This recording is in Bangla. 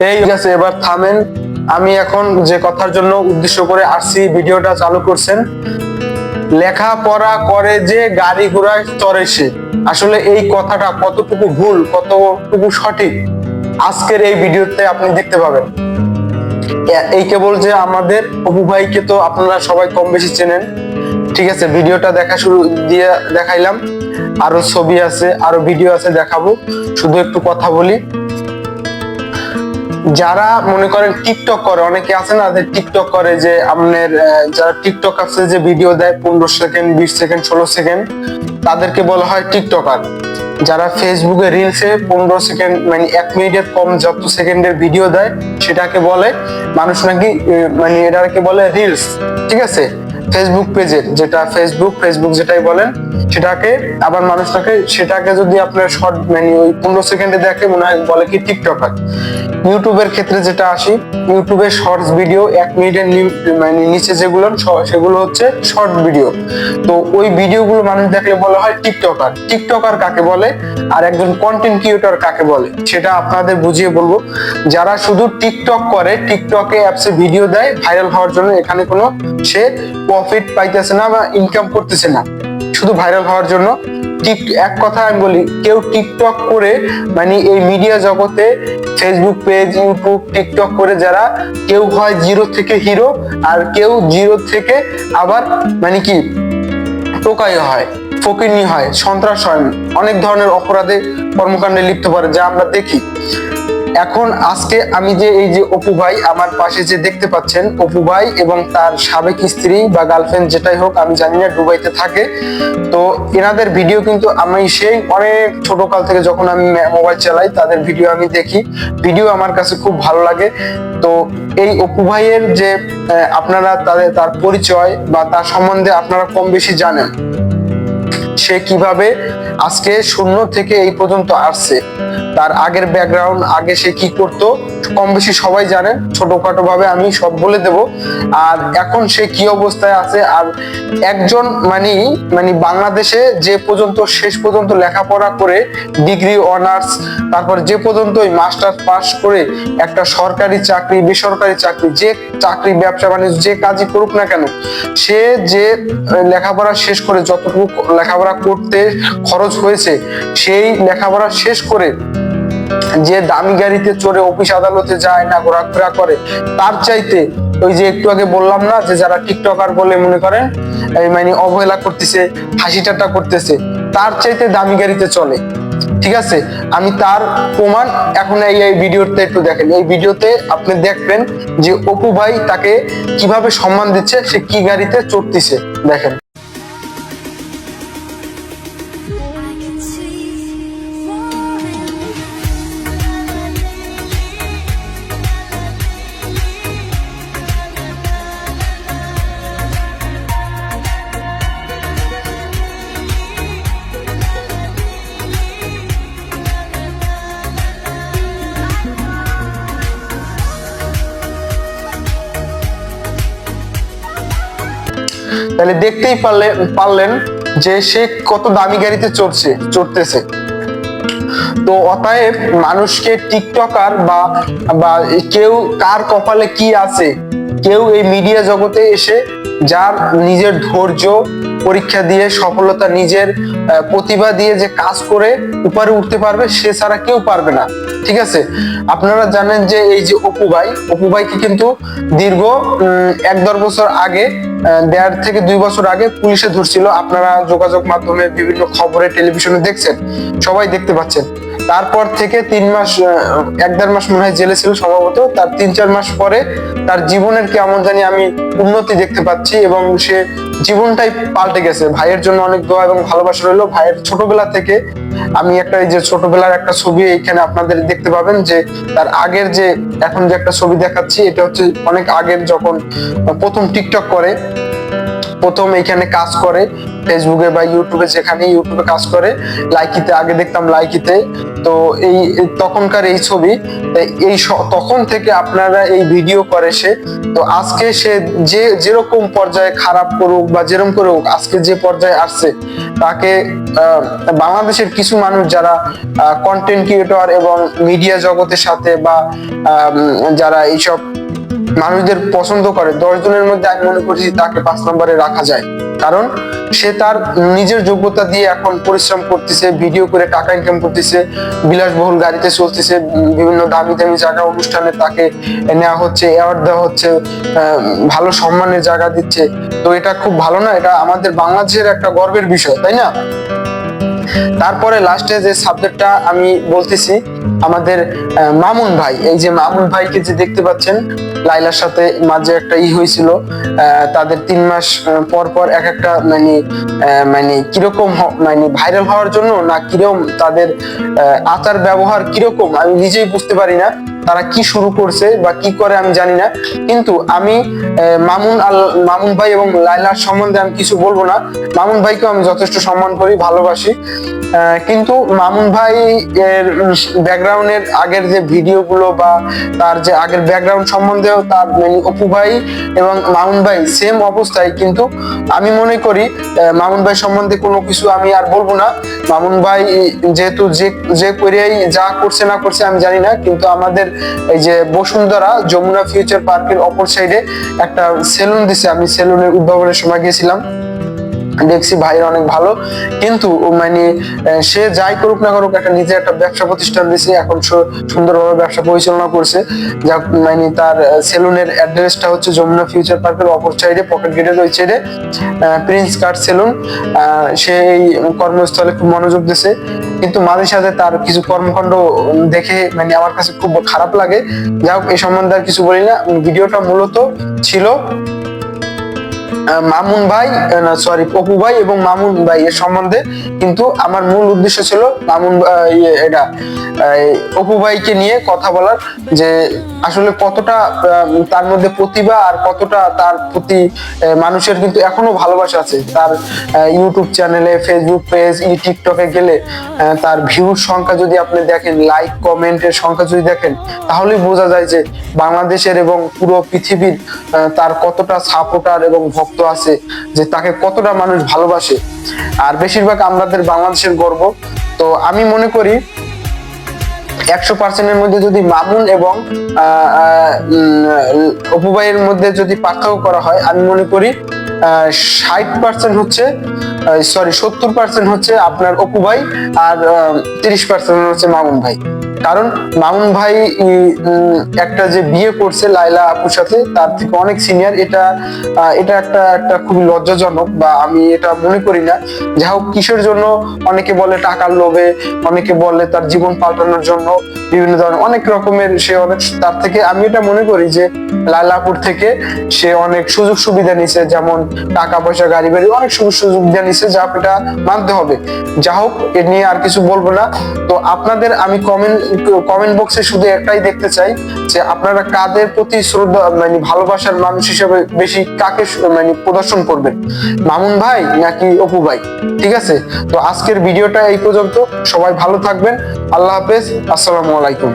এই আছে, এবার থামেন। আমি এখন যে কথার জন্য উদ্দেশ্য করে আসছি, ভিডিওটা চালু করছেন। লেখাপড়া করে যে গাড়ি ঘোড়ায় চড়ে সে। আসলে এই কথাটা কতটুকু ভুল, কতটুকু সঠিক, আজকের এই ভিডিওতে আপনি দেখতে পাবেন। এই কেবল যে আমাদের অপু ভাইকে তো আপনারা সবাই কম বেশি চেনেন। ঠিক আছে, ভিডিওটা দেখা শুরু দিয়ে দেখাইলাম। আরও ছবি আছে, আরও ভিডিও আছে দেখাবো। শুধু একটু কথা বলি। যারা মনে করেন টিকটক করে, অনেকে আছে না টিকটক করে যে আপনার যারা টিকটক আছে যে ভিডিও দেয় পনেরো সেকেন্ড বিশ সেকেন্ড ষোলো সেকেন্ড তাদেরকে বলা হয় টিকটকার যারা ফেসবুকে রিলসে পনেরো সেকেন্ড মানে এক মিনিটের কম যত সেকেন্ডের ভিডিও দেয়, সেটাকে বলে, মানুষ নাকি মানে এটাকে বলে রিলস ঠিক আছে? ফেসবুক পেজের যেটা ফেসবুক ফেসবুক যেটাই বলেন, সেটাকে আবার মানুষটাকে, সেটাকে যদি আপনার শর্ট মানে ওই পনেরো সেকেন্ডে দেখে মনে হয় বলে কি টিকটকার ইউটিউবের ক্ষেত্রে যেটা আসি ইউটিউবের শর্টস ভিডিও এক মিনিটের মানে নিচে যেগুলো সেগুলো হচ্ছে শর্ট ভিডিও তো ওই ভিডিওগুলো মানুষ দেখলে বলা হয় টিকটকার টিকটকার কাকে বলে? আর একজন কন্টেন্ট ক্রিয়েটর কাকে বলে? সেটা আপনাদের বুঝিয়ে বলব। যারা শুধু টিকটক করে টিকটকে অ্যাপসে ভিডিও দেয় ভাইরাল হওয়ার জন্য এখানে কোনো সে প্রফিট পাইতেছে না বা ইনকাম করতেছে না। শুধু ভাইরাল হওয়ার জন্য। টিক এক কথা আমি বলি, কেউ টিকটক করে মানে এই মিডিয়া জগতে ফেসবুক পেজ ইউটিউব টিকটক করে যারা, কেউ হয় জিরো থেকে হিরো আর কেউ জিরো থেকে আবার মানে কি টোকাই হয় ফকিনি হয়, সন্ত্রাস হয়, অনেক ধরনের অপরাধে কর্মকাণ্ডে লিপ্ত পারে যা আমরা দেখি। এখন আজকে আমি যে এই যে অপু ভাই আমার পাশে যে দেখতে পাচ্ছেন, অপু ভাই এবং তার সাবেক স্ত্রী বা গার্লফ্রেন্ড যেটাই হোক, আমি জানি না, দুবাইতে থাকে। তো এনাদের ভিডিও কিন্তু আমি সেই অনেক ছোট কাল থেকে যখন আমি মোবাইল চালাই, তাদের ভিডিও আমি দেখি। ভিডিও আমার কাছে খুব ভালো লাগে। তো এই অপু ভাইয়ের যে আপনারা তাদের, তার পরিচয় বা তার সম্বন্ধে আপনারা কম বেশি জানেন। সে কীভাবে আজকে শূন্য থেকে এই পর্যন্ত আসছে। তার আগের ব্যাকগ্রাউন্ড আগে সে কি করত, কম বেশি সবাই জানেন ছোটখাটো ভাবে আমি সব বলে দেব। আর এখন সে কি অবস্থায় আছে, আর একজন মানে মানে বাংলাদেশে যে পর্যন্ত, শেষ পর্যন্ত লেখাপড়া করে ডিগ্রি অনার্স তারপর যে পর্যন্ত মাস্টার পাস করে একটা সরকারি চাকরি, বেসরকারি চাকরি, যে চাকরি, ব্যবসা, বাণিজ্য, যে কাজই করুক না কেন, সে যে লেখাপড়া শেষ করে যতটুকু লেখাপড়া করতে খরচ হয়েছে, সেই লেখাপড়া শেষ করে যে দামি গাড়িতে চড়ে অফিস আদালতে যায় না ঘোরাফেরা করে, তার চাইতে ওই যে একটু আগে বললাম না যে যারা টিকটকার বলে মনে করেন মানে অবহেলা করতেছে, হাসি ঠাট্টা করতেছে, তার চাইতে দামি গাড়িতে চলে। ঠিক আছে? আমি তার প্রমাণ এখন এই এই ভিডিওতে একটু দেখেন। এই ভিডিওতে আপনি দেখবেন যে অপু ভাই তাকে কীভাবে সম্মান দিচ্ছে, সে কি গাড়িতে চড়তেছে। দেখেন। তাহলে দেখতেই পারলে, পারলেন যে সে কত দামি গাড়িতে চড়ছে, চড়তেছে। তো অতএব মানুষকে টিকটকার বা বা কেউ কার কপালে কি আছে, কেউ এই মিডিয়া জগতে এসে যার নিজের ধৈর্য, পরীক্ষা দিয়ে, সফলতা নিজের প্রতিভা দিয়ে যে কাজ করে উপরে উঠতে পারবে, সে ছাড়া কেউ পারবে না। ঠিক আছে? আপনারা জানেন যে এই যে অপু ভাই, অপু ভাইকে কিন্তু দীর্ঘ এক দেড় বছর আগে দেড় থেকে দুই বছর আগে পুলিশে ধরছিল। আপনারা যোগাযোগ মাধ্যমে বিভিন্ন খবরে, টেলিভিশনে দেখছেন। সবাই দেখতে পাচ্ছেন। তারপর থেকে তিন মাস এক দেড় মাস মনে হয় জেলে ছিল সম্ভবত। তার তিন চার মাস পরে তার জীবনের কেমন জানি আমি উন্নতি দেখতে পাচ্ছি এবং সে জীবনটাই পাল্টে গেছে। ভাইয়ের জন্য অনেক দোয়া এবং ভালোবাসা রইল। ভাইয়ের ছোটবেলা থেকে আমি একটা এই যে ছোটবেলার একটা ছবি এইখানে আপনাদের দেখতে পাবেন যে তার আগের যে এখন যে একটা ছবি দেখাচ্ছি, এটা হচ্ছে অনেক আগের যখন প্রথম টিকটক করে। প্রথম এখানে কাজ করে ফেসবুকে বা ইউটিউবে যেখানে ইউটিউবে কাজ করে, লাইকিতে, আগে দেখতাম লাইকিতে। তো এই তখনকার এই ছবি এই- তখন থেকে আপনারা এই ভিডিও করে সে। তো আজকে সে যে, যেরকম পর্যায়ে খারাপ করুক বা যেরকম করুক আজকে যে পর্যায়ে আসছে, তাকে বাংলাদেশের কিছু মানুষ যারা কন্টেন্ট ক্রিয়েটর এবং মিডিয়া জগতের সাথে বা যারা এইসব মানুষদের পছন্দ করে। দশ জনের মধ্যে আমি মনে করছি তাকে পাঁচ নম্বরে রাখা যায়। কারণ সে তার নিজের যোগ্যতা দিয়ে এখন পরিশ্রম করতেছে, ভিডিও করে টাকা ইনকাম করতেছে, বিলাসবহুল গাড়িতে চলতেছে, বিভিন্ন দামি দামি জায়গা অনুষ্ঠানে তাকে নেওয়া হচ্ছে অ্যাওয়ার্ড দেওয়া হচ্ছে ভালো সম্মানের জায়গা দিচ্ছে। তো এটা খুব ভালো না, এটা আমাদের বাংলাদেশের একটা গর্বের বিষয়, তাই না? তারপরে লাস্টে যে সাবজেক্টটা আমি বলতেছি, আমাদের মামুন ভাই, এই যে মামুন ভাইকে যে দেখতে পাচ্ছেন লাইলার সাথে মাঝে একটা ই হয়েছিল তাদের তিন মাস পর পর এক একটা মানে মানে কীরকম মানে ভাইরাল হওয়ার জন্য না কীরকম তাদের আচার ব্যবহার কীরকম আমি নিজেই বুঝতে পারি না। তারা কি শুরু করছে বা কি করে আমি জানি না। কিন্তু আমি মামুন আল, মামুন ভাই এবং লাইলার সম্বন্ধে আমি কিছু বলব না। মামুন ভাইকেও আমি যথেষ্ট সম্মান করি, ভালোবাসি। কিন্তু মামুন ভাই এর ব্যাকগ্রাউন্ডের আগের যে ভিডিওগুলো বা তার যে আগের ব্যাকগ্রাউন্ড সম্বন্ধেও তার মানে অপু ভাই এবং মামুন ভাই সেম অবস্থায়। কিন্তু আমি মনে করি মামুন ভাই সম্বন্ধে কোনো কিছু আমি আর বলব না। মামুন ভাই যেহেতু যে যে করিয়াই যা করছে না করছে আমি জানি না। কিন্তু আমাদের এই যে বসুন্ধরা যমুনা ফিউচার পার্কের অপর সাইডে একটা সেলুন দিছে। আমি সেলুনের উদ্ভাবনের সময় গিয়েছিলাম। দেখছি ভাইয়ের অনেক ভালো। কিন্তু মানে সে যাই করুক না করুক একটা নিজে একটা ব্যবসা প্রতিষ্ঠান দিছে। এখন সুন্দরভাবে ব্যবসা পরিচালনা করছে। যা মানে তার সেলুনের অ্যাড্রেসটা হচ্ছে যমুনা ফিউচার পার্কের অপর সাইডে পকেট গেটের ওই সাইডে প্রিন্স কার্ড সেলুন সে এই কর্মস্থলে খুব মনোযোগ দিছে। কিন্তু মাঝে সাথে তার কিছু কর্মকাণ্ড দেখে মানে আমার কাছে খুব খারাপ লাগে। যাই হোক এই সম্বন্ধে আর কিছু বলি না। ভিডিওটা মূলত ছিল মামুন ভাই সরি পপু ভাই এবং মামুন ভাই এর সম্বন্ধে। কিন্তু আমার মূল উদ্দেশ্য ছিল মামুন ইয়ে, এটা অপু ভাইকে নিয়ে কথা বলার যে আসলে কতটা তার মধ্যে প্রতিভা আর কতটা তার প্রতি মানুষের কিন্তু এখনও ভালোবাসা আছে। তার ইউটিউব চ্যানেলে ফেসবুক পেজ ই টিকটকে গেলে তার ভিউর সংখ্যা যদি আপনি দেখেন লাইক কমেন্টের সংখ্যা যদি দেখেন তাহলেই বোঝা যায় যে বাংলাদেশের এবং পুরো পৃথিবীর তার কতটা সাপোর্টার এবং ভক্ত আছে যে তাকে কতটা মানুষ ভালোবাসে। আর বেশিরভাগ আমাদের বাংলাদেশের গর্ব। তো আমি মনে করি একশো পার্সেন্টের মধ্যে যদি মামুন এবং আহ, আহ, অপু ভাইয়ের মধ্যে যদি পার্থক্য করা হয় আমি মনে করি ষাট পার্সেন্ট হচ্ছে সরি সত্তর পার্সেন্ট হচ্ছে আপনার অপু ভাই আর তিরিশ পার্সেন্ট হচ্ছে মামুন ভাই। কারণ মামুন ভাই একটা যে বিয়ে করছে লাইলা আপুর সাথে, তার থেকে অনেক সিনিয়র এটা এটা একটা একটা খুবই লজ্জাজনক বা আমি এটা মনে করি না। যা হোক, কিসের জন্য? অনেকে বলে টাকার লোভে, অনেকে বলে তার জীবন পাল্টানোর জন্য, বিভিন্ন ধরনের, অনেক রকমের সে অনেক, তার থেকে আমি এটা মনে করি যে লাইলাপুর থেকে সে অনেক সুযোগ সুবিধা নিছে, যেমন টাকা পয়সা, গাড়ি বাড়ি, অনেক সুযোগ সুবিধা নিছে যা এটা মানতে হবে। যা হোক, এ নিয়ে আর কিছু বলব না। তো আপনাদের আমি কমেন্ট কমেন্ট বক্সে শুধু একটাই দেখতে চাই যে আপনারা কাদের প্রতি শ্রদ্ধা মানে ভালোবাসার মানুষ হিসেবে বেশি কাকে মানে প্রদর্শন করবেন? মামুন ভাই নাকি অপু ভাই? ঠিক আছে? তো আজকের ভিডিওটা এই পর্যন্ত। সবাই ভালো থাকবেন। আল্লাহ হাফেজ। আসসালামু আলাইকুম।